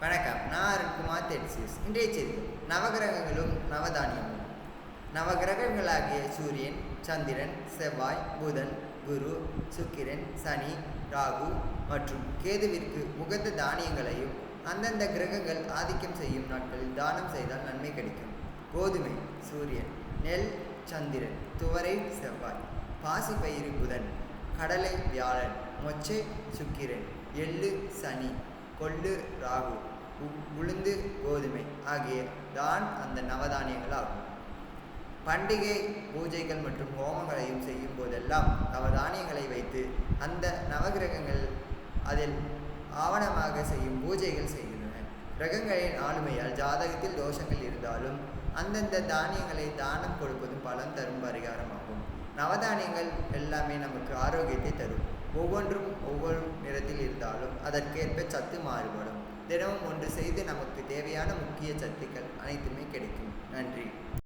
வணக்கம். நான் அருண்குமார் தெட்சியஸ் இன்றைய செய்தி. நவகிரகங்களும் நவதானியமும். நவகிரகங்களாகிய சூரியன் சந்திரன் செவ்வாய் புதன் குரு சுக்கிரன் சனி ராகு மற்றும் கேதுவிற்கு உகந்த தானியங்களையும் அந்தந்த கிரகங்கள் ஆதிக்கம் செய்யும் நாட்களில் தானம் செய்தால் நன்மை கிடைக்கும். கோதுமை சூரியன் நெல் சந்திரன் துவரை செவ்வாய் பாசிப்பயிறு புதன் கடலை வியாழன் மொச்சை சுக்கிரன் எள்ளு சனி கொள்ளு ராகு உளுந்து கோதுமை ஆகிய தான் அந்த நவதானியங்கள் ஆகும் பண்டிகை பூஜைகள் மற்றும் ஹோமங்களையும் செய்யும் போதெல்லாம் நவதானியங்களை வைத்து அந்த நவகிரகங்கள் அதில் ஆவணமாக செய்யும் பூஜைகள் செய்கின்றன. கிரகங்களின் ஆளுமையால் ஜாதகத்தில் தோஷங்கள் இருந்தாலும் அந்தந்த தானியங்களை தானம் கொடுப்பதும் பலன் தரும் பரிகாரமாகும். நவதானியங்கள் எல்லாமே நமக்கு ஆரோக்கியத்தை தரும். ஒவ்வொன்றும் ஒவ்வொரு இருந்தாலும் அதற்கேற்ப சத்து மாறுபடும். தினமும் ஒன்று செய்து நமக்கு தேவையான முக்கிய சத்துக்கள் அனைத்துமே கிடைக்கும். நன்றி.